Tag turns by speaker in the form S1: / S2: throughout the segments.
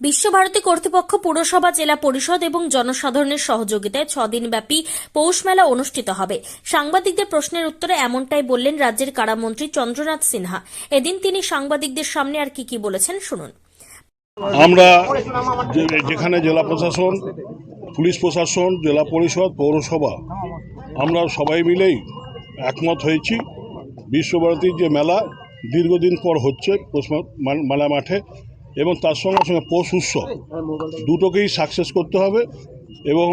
S1: বিশ্বভারতী কর্তৃপক্ষ পুরসভা, জেলা পরিষদ এবং জনসাধারণের সহযোগিতায় ছদিনব্যাপী পৌষ মেলা অনুষ্ঠিত হবে। সাংবাদিকদের প্রশ্নের উত্তরে এমনটাই বললেন রাজ্যের কারামন্ত্রী চন্দ্রনাথ সিনহা। এদিন তিনি সাংবাদিকদের সামনে আর কি কি বলেছেন শুনুন।
S2: আমরা যেখানে জেলা প্রশাসন, পুলিশ প্রশাসন, জেলা পরিষদ, পৌরসভা, আমরা সবাই মিলেই একমত হয়েছি বিশ্বভারতীর যে মেলা দীর্ঘদিন পর হচ্ছে মেলা মাঠে। এবং তার সঙ্গে সঙ্গে পৌষ উৎসব। দুটোকেই সাকসেস করতে হবে এবং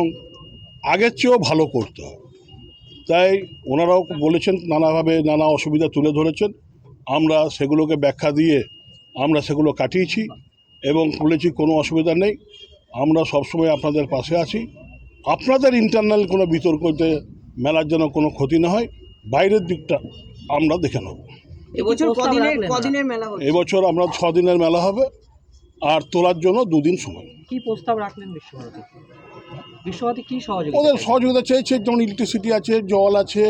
S2: আগের চেয়েও ভালো করতে হবে। তাই ওনারাও বলেছেন নানাভাবে নানা অসুবিধা তুলে ধরেছেন। আমরা সেগুলোকে ব্যাখ্যা দিয়ে আমরা সেগুলো কাটিয়েছি এবং বলেছি কোনো অসুবিধা নেই। আমরা সবসময় আপনাদের পাশে আছি। আপনাদের ইন্টারনাল কোনো বিতর্কতে মেলার যেন কোনো ক্ষতি না হয় বাইরের দিকটা আমরা দেখে নেব।
S3: এবছর কদিনের কদিনের মেলা হচ্ছে?
S2: এবছর আমরা ছ দিনের মেলা হবে। আর তোলার জন্য দুদিন সময়।
S4: কি প্রস্তাব রাখলেন বিশ্বভারতী? বিশ্বভারতী কি সহযোগিতা
S2: ওদের সহযোগিতা চেয়েছে যেমন ইলেকট্রিসিটি আছে জল আছে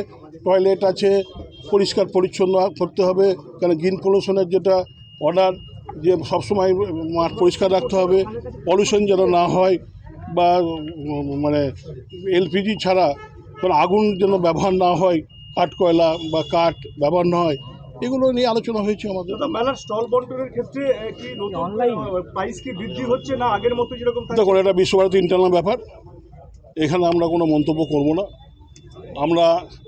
S2: টয়লেট আছে পরিষ্কার পরিচ্ছন্ন করতে হবে কেন গ্রিন পলিউশনের যেটা অর্ডার যে সবসময় মাঠ পরিষ্কার রাখতে হবে পলিউশন যেন না হয় বা মানে এলপিজি ছাড়া কোনো আগুন যেন ব্যবহার না হয় কাঠ কয়লা বা কাঠ ব্যবহার না হয় এগুলো নিয়ে আলোচনা হয়েছে আমাদের।
S5: মেলার স্টল বন্টনের ক্ষেত্রে কি
S4: Online?
S5: প্রাইস কি বৃদ্ধি হচ্ছে না আগের মতো যেরকম?
S2: দেখুন এটা বিশ্বভারতী ইন্টারনাল ব্যাপার। এখানে আমরা কোনো মন্তব্য করব না। আমরা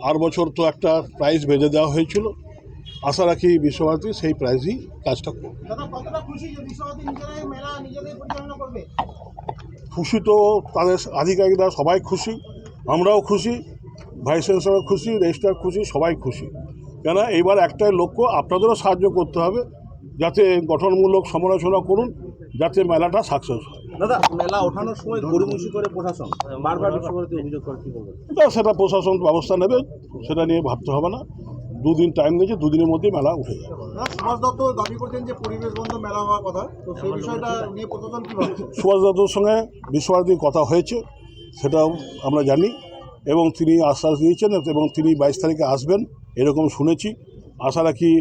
S2: আর বছর তো একটা প্রাইজ বেঁধে দেওয়া হয়েছিল। আশা রাখি বিশ্বভারতী সেই প্রাইজই কাজটা করবে। খুশি তো তাদের আধিকারিকরা সবাই খুশি আমরাও খুশি ভাইস চ্যান্সেলর খুশি রেজিস্ট্রার খুশি সবাই খুশি। কেন এইবার একটাই লক্ষ্য আপনাদেরও সাহায্য করতে হবে যাতে গঠনমূলক সমালোচনা করুন যাতে মেলাটা সাকসেস হয়।
S6: দাদা মেলা ওঠানোর সময় করে প্রশাসন বারবার বিশ্বভারতী অভিযোগ করে কি বলবেন?
S2: তা সেটা প্রশাসন ব্যবস্থা নেবে সেটা নিয়ে ভাবতে হবে না। দুদিন টাইম দিয়েছে দুদিনের মধ্যে মেলা উঠে যাবে।
S6: সুভাষ দত্ত দাবি করছেন যে পরিবেশ বন্ধ মেলা হওয়ার কথা। তো সেই বিষয়টা নিয়ে প্রশাসন কি ভাবছে
S2: সুভাষ দত্তর সঙ্গে বিশ্বভারতীর কথা হয়েছে সেটাও আমরা জানি। এবং তিনি আশ্বাস দিয়েছেন এবং তিনি বাইশ তারিখে আসবেন। এরকম শুনেছি। আশা রাখি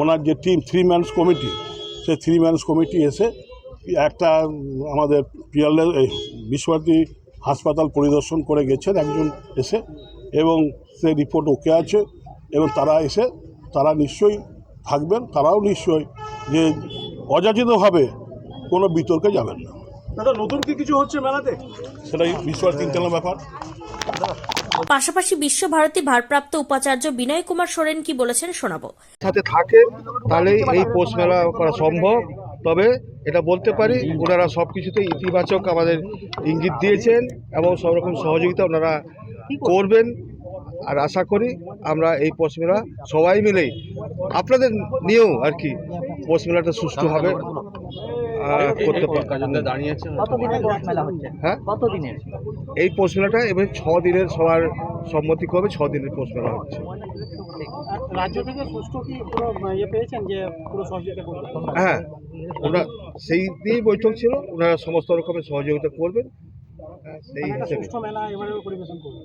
S2: ওনার যে টিম থ্রি ম্যানস কমিটি সেই থ্রি ম্যানস কমিটি এসে একটা আমাদের এই বিশ্বভারতী হাসপাতাল পরিদর্শন করে গেছেন একজন এসে এবং সে রিপোর্ট ওকে আছে এবং তারা এসে তারা নিশ্চয়ই থাকবেন তারাও নিশ্চয়ই যে অযাচিতভাবে কোনো বিতর্কে যাবেন না।
S5: দাদা নতুন কি কিছু হচ্ছে মেলাতে?
S2: সেটাই বিশ্বভারতী ইন্টারনাল ব্যাপার।
S1: পাশাপাশি বিশ্বভারতী ভারপ্রাপ্ত উপাচার্য বিনয় কুমার সোরেন কি বলেছেন শোনাবো।
S7: সাথে থাকে তাহলেই এই পৌষ মেলা করা সম্ভব। তবে এটা বলতে পারি ওনারা সব কিছুতে ইতিবাচক আমাদের ইঙ্গিত দিয়েছেন এবং সব রকম সহযোগিতা ওনারা করবেন। আর আশা করি আমরা এই পৌষ মেলা সবাই মিলেই আপনাদের নিয়েও আর কি পৌষ মেলাটা সুষ্ঠুভাবে আহ, করতে পারি দাঁড়িয়েছে হ্যাঁ?
S4: কতদিনের?
S7: এই পৌষ মেলাটা এবার ছ দিনের সবার সম্মতি করবে ছ দিনের পৌষ মেলা হচ্ছে।
S4: রাজ্য থেকে সুষ্ঠু কি পুরো ইয়ে পেয়েছেন যে পুরো সহযোগিতা
S7: হ্যাঁ ওরা সেই দিয়েই বৈঠক ছিল ওনারা সমস্ত রকমের সহযোগিতা করবেন। হ্যাঁ, সেই হিসেবে।
S4: সুষ্ঠু মেলা এবারেও পরিবেশন করবে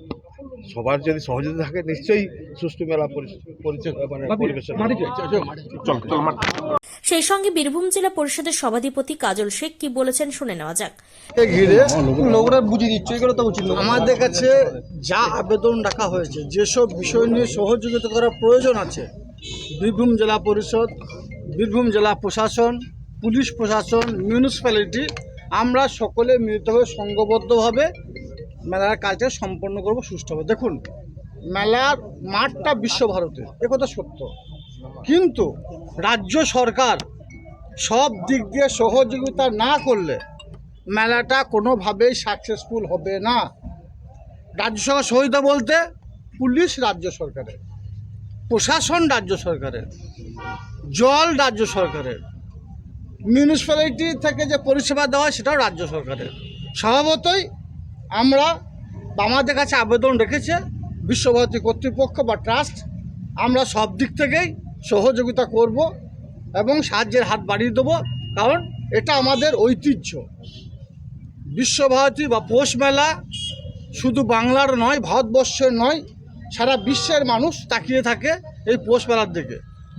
S7: সবার যদি সহযোগিতা থাকে নিশ্চয়ই সুষ্ঠু মেলা পরিচয় মানে পরিবেশন।
S1: সেই সঙ্গে বীরভূম জেলা পরিষদের সভাধিপতি কাজল শেখ কি বলেছেন শুনে নেওয়া যাক।
S3: ঘিরে লোকরা বুঝিয়ে দিচ্ছে এগুলো তো উচিত আমাদের কাছে যা আবেদন রাখা হয়েছে যেসব বিষয় নিয়ে সহযোগিতা করার প্রয়োজন আছে বীরভূম জেলা পরিষদ বীরভূম জেলা প্রশাসন পুলিশ প্রশাসন মিউনিসিপ্যালিটি আমরা সকলে মিলিতভাবে সংঘবদ্ধভাবে মেলার কাজটা সম্পন্ন করব সুষ্ঠুভাবে। দেখুন মেলার মাঠটা বিশ্বভারতীর একথা সত্য। কিন্তু রাজ্য সরকার সব দিক দিয়ে সহযোগিতা না করলে মেলাটা কোনোভাবেই সাকসেসফুল হবে না। রাজ্য সরকার সহযোগিতা বলতে পুলিশ রাজ্য সরকারের, প্রশাসন রাজ্য সরকারের, জল রাজ্য সরকারের মিউনিসিপ্যালিটি থেকে যে পরিষেবা দেওয়া হয় সেটাও রাজ্য সরকারের। স্বভাবতই আমরা আমাদের কাছে আবেদন রেখেছে বিশ্বভারতী কর্তৃপক্ষ বা ট্রাস্ট, আমরা সব দিক থেকেই সহযোগিতা করব এবং সাহায্যের হাত বাড়িয়ে দেবো, কারণ এটা আমাদের ঐতিহ্য। বিশ্বভারতী বা পৌষ মেলা শুধু বাংলার নয়, ভারতবর্ষের নয়, সারা বিশ্বের মানুষ তাকিয়ে থাকে এই পৌষ মেলার দিকে।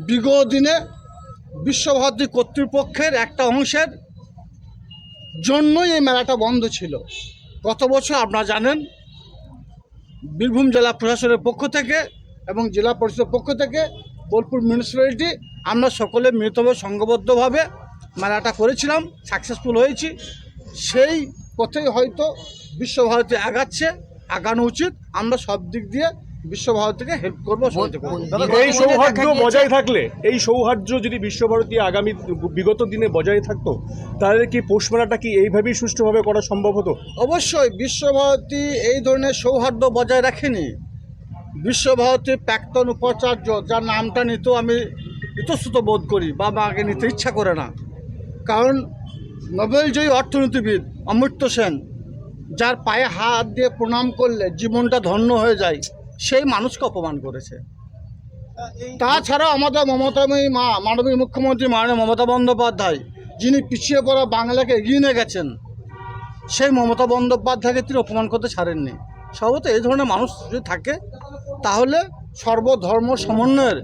S3: বিগত দিনে বিশ্বভারতী কর্তৃপক্ষের একটা অংশের জন্যই এই মেলাটা বন্ধ ছিল। গত বছর আপনারা জানেন, বীরভূম জেলা প্রশাসনের পক্ষ থেকে এবং জেলা পরিষদের পক্ষ থেকে বোলপুর মিউনিসিপ্যালিটি আমরা সকলে মিলিতভাবে সংঘবদ্ধভাবে মেলাটা করেছিলাম সাকসেসফুল হয়েছি। সেই পথেই হয়তো বিশ্বভারতী আগাচ্ছে আগানো উচিত। আমরা সব দিক দিয়ে বিশ্বভারতীকে হেল্প করব করব।
S5: এই সৌহার্দ্য বজায় থাকলে এই সৌহার্দ্য যদি বিশ্বভারতী আগামী বিগত দিনে বজায় থাকতো তাহলে কি পৌষ মেলাটা কি এইভাবেই সুষ্ঠুভাবে করা সম্ভব হতো?
S3: অবশ্যই বিশ্বভারতী এই ধরনের সৌহার্দ্য বজায় রাখেনি। বিশ্বভারতীর প্রাক্তন উপাচার্য, যার নামটা নিতেও আমি ইতস্তুত বোধ করি বা আমাকে নিতে ইচ্ছা করে না। কারণ নোবেলজয়ী অর্থনীতিবিদ অমর্ত্য সেন, যার পায়ে হাত দিয়ে প্রণাম করলে জীবনটা ধন্য হয়ে যায়, সেই মানুষকে অপমান করেছে। তাছাড়াও আমাদের মমতাময়ী মা, মাননীয় মুখ্যমন্ত্রী মাননীয় মমতা বন্দ্যোপাধ্যায়, যিনি পিছিয়ে পড়া বাংলাকে এগিয়ে নিয়ে গেছেন, সেই মমতা বন্দ্যোপাধ্যায়কে তিনি অপমান করতে ছাড়েননি। সর্বত এই ধরনের মানুষ যদি থাকে তাহলে সর্বধর্ম সমন্বয়ের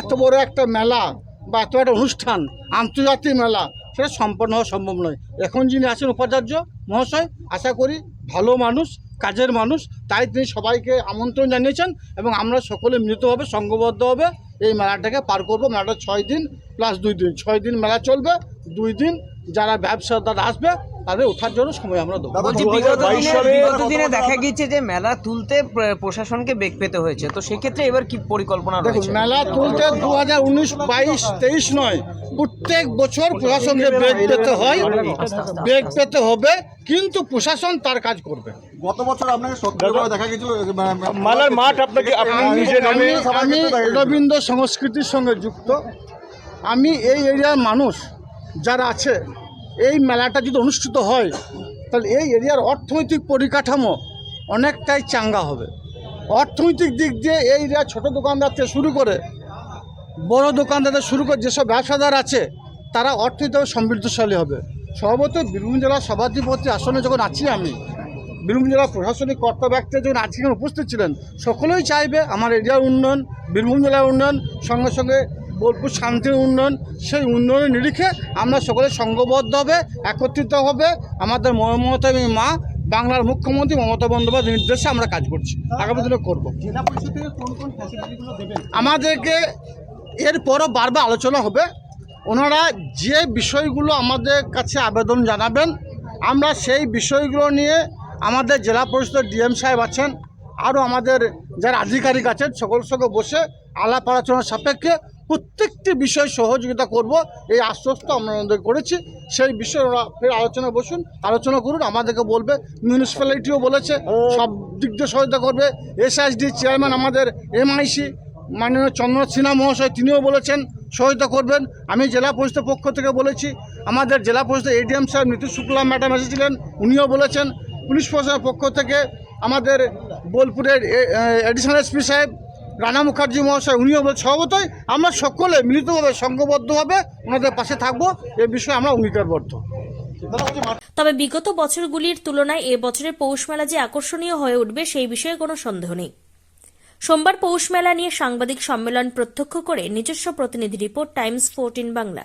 S3: এত বড় একটা মেলা বা এত একটা অনুষ্ঠান, আন্তর্জাতিক মেলা, সেটা সম্পন্ন হওয়া সম্ভব নয়। এখন যিনি আছেন উপাচার্য মহাশয়, আশা করি ভালো মানুষ, কাজের মানুষ, তাই তিনি সবাইকে আমন্ত্রণ জানিয়েছেন এবং আমরা সকলে মিলিতভাবে সংঘবদ্ধভাবে এই মেলাটাকে পার করব। মেলাটা ছয় দিন প্লাস দুই দিন। ছয় দিন মেলা চলবে। দুই দিন যারা ব্যবসাদার আসবে তাদের ওঠার জন্য সময় আমরা দেবো।
S8: বিগত দিনে বিগত দিনে দেখা গিয়েছে যে মেলা তুলতে প্রশাসনকে বেগ পেতে হয়েছে। তো সেক্ষেত্রে এবার কি পরিকল্পনা
S3: দেখুন
S8: রয়েছে?
S3: মেলা তুলতে দু হাজার উনিশ বাইশ তেইশ নয়। প্রত্যেক বছর প্রশাসনকে বেগ পেতে হয়। বেগ পেতে হবে কিন্তু প্রশাসন তার কাজ করবে।
S6: গত বছর আপনাকে দেখা গেছিল
S5: মেলার মাঠ আপনাকে আপনি নিজে
S3: আমি রবীন্দ্র সংস্কৃতির সঙ্গে যুক্ত। আমি এই এরিয়ার মানুষ যারা আছে এই মেলাটা যদি অনুষ্ঠিত হয়, তাহলে এই এরিয়ার অর্থনৈতিক পরিকাঠামো অনেকটাই চাঙ্গা হবে। অর্থনৈতিক দিক দিয়ে এই এরিয়ার ছোটো দোকানদার থেকে শুরু করে বড় দোকানদারদের শুরু করে যেসব ব্যবসাদার আছে, তারা অর্থনৈতিকভাবে সমৃদ্ধশালী হবে। সর্বত বীরভূম জেলার সভাধিপতি আসনে যখন আছি আমি, বীরভূম জেলার প্রশাসনিক কর্তা ব্যক্তিরা যখন আজকে উপস্থিত ছিলেন, সকলেই চাইবে আমার এরিয়ার উন্নয়ন, বীরভূম জেলার উন্নয়ন, সঙ্গে সঙ্গে বোলপুর শান্তির উন্নয়ন সেই উন্নয়নের নিরিখে আমরা সকলে সংঘবদ্ধ হবে একত্রিত হবে। আমাদের মমতা মা বাংলার মুখ্যমন্ত্রী মমতা বন্দ্যোপাধ্যায়ের নির্দেশে আমরা কাজ করছি আগামী দিনে করব।
S4: জেলা পরিষদ থেকে কোন কোন ফ্যাসিলিটিগুলো দেবেন?
S3: আমাদেরকে এরপরও বারবার আলোচনা হবে। ওনারা যে বিষয়গুলো আমাদের কাছে আবেদন জানাবেন আমরা সেই বিষয়গুলো নিয়ে আমাদের জেলা পরিষদের ডিএম সাহেব আছেন আরও আমাদের যারা আধিকারিক আছেন সকল সঙ্গে বসে আলাপ আলোচনার সাপেক্ষে প্রত্যেকটি বিষয় সহযোগিতা করব। এই আশ্বস্ত আমরা ওনাদের করেছি। সেই বিষয়ে ওরা ফের আলোচনা বসুন আলোচনা করুন আমাদেরকে বলবে মিউনিসিপ্যালিটিও বলেছে সব দিক দিয়ে সহায়তা করবে। এসআইসডি চেয়ারম্যান আমাদের এমআইসি মাননীয় চন্দ্র সিনহা মহাশয় তিনিও বলেছেন সহায়তা করবেন। আমি জেলা পরিষদের পক্ষ থেকে বলেছি আমাদের জেলা পরিষদের এডিএম সাহেব নীতিশ শুক্লা ম্যাডাম এসেছিলেন উনিও বলেছেন। পুলিশ প্রশাসনের পক্ষ থেকে আমাদের বোলপুরের এডিশনাল এসপি সাহেব রানা মুখার্জি মহাশয় উনি বলে সভাপতি, আমরা সকলে মিলিতভাবে, সংঘবদ্ধভাবে ওনাদের পাশে থাকব। এ বিষয়ে আমরা অঙ্গীকারবদ্ধ।
S1: তবে বিগত বছরগুলির তুলনায় এ বছরের পৌষ মেলা যে আকর্ষণীয় হয়ে উঠবে সেই বিষয়ে কোনো সন্দেহ নেই। সোমবার পৌষ মেলা নিয়ে সাংবাদিক সম্মেলন প্রত্যক্ষ করে নিজস্ব প্রতিনিধি রিপোর্ট টাইমস ফোরটিন বাংলা।